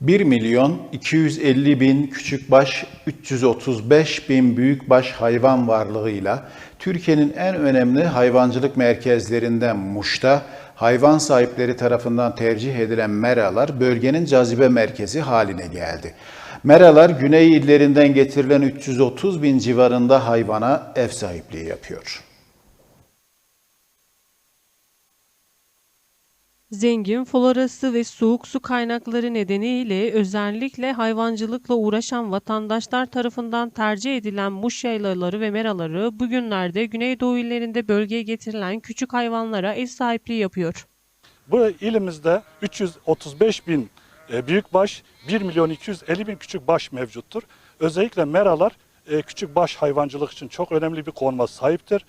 1 milyon 250 bin küçükbaş, 335 bin büyükbaş hayvan varlığıyla Türkiye'nin en önemli hayvancılık merkezlerinden Muş'ta hayvan sahipleri tarafından tercih edilen meralar bölgenin cazibe merkezi haline geldi. Meralar güney illerinden getirilen 330 bin civarında hayvana ev sahipliği yapıyor. Zengin florası ve soğuk su kaynakları nedeniyle özellikle hayvancılıkla uğraşan vatandaşlar tarafından tercih edilen muş yaylaları ve meraları bugünlerde Güneydoğu illerinde bölgeye getirilen küçük hayvanlara ev sahipliği yapıyor. Bu ilimizde 335 bin e, büyükbaş, 1 milyon 250 bin küçük baş mevcuttur. Özellikle meralar e, küçük baş hayvancılık için çok önemli bir konuma sahiptir.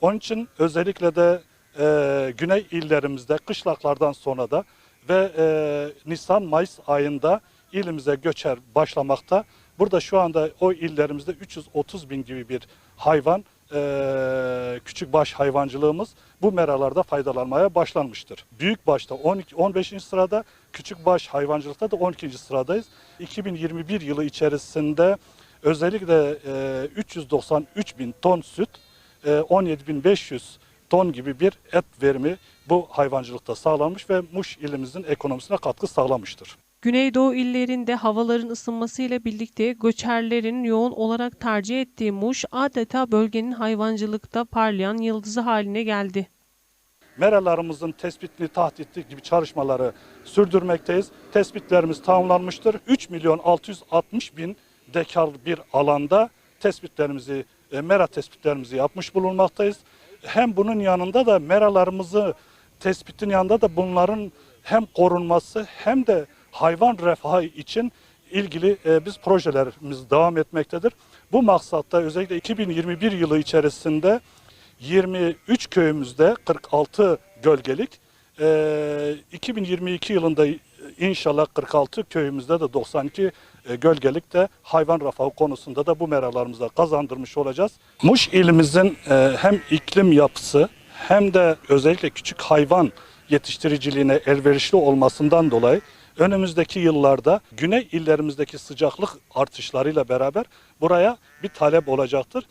Onun için özellikle de e, güney illerimizde kışlaklardan sonra da ve e, Nisan-Mayıs ayında ilimize göçer başlamakta. Burada şu anda o illerimizde 330 bin gibi bir hayvan, e, küçük baş hayvancılığımız bu meralarda faydalanmaya başlanmıştır. Büyük başta 12, 15. sırada, küçük baş hayvancılıkta da 12. sıradayız. 2021 yılı içerisinde özellikle e, 393 bin ton süt, e, 17.500 ton gibi bir et verimi bu hayvancılıkta sağlanmış ve Muş ilimizin ekonomisine katkı sağlamıştır. Güneydoğu illerinde havaların ısınmasıyla birlikte göçerlerin yoğun olarak tercih ettiği Muş adeta bölgenin hayvancılıkta parlayan yıldızı haline geldi. meralarımızın tespitini, tahdidi gibi çalışmaları sürdürmekteyiz. Tespitlerimiz tamamlanmıştır. 3 milyon 660 bin dekar bir alanda tespitlerimizi, e, mera tespitlerimizi yapmış bulunmaktayız. Hem bunun yanında da meralarımızı tespitin yanında da bunların hem korunması hem de hayvan refahı için ilgili e, biz projelerimiz devam etmektedir. Bu maksatta özellikle 2021 yılı içerisinde 23 köyümüzde 46 gölgelik, e, 2022 yılında inşallah 46 köyümüzde de 92 e, gölgelik de hayvan refahı konusunda da bu meralarımıza kazandırmış olacağız. Muş ilimizin e, hem iklim yapısı hem de özellikle küçük hayvan yetiştiriciliğine elverişli olmasından dolayı önümüzdeki yıllarda güney illerimizdeki sıcaklık artışlarıyla beraber buraya bir talep olacaktır.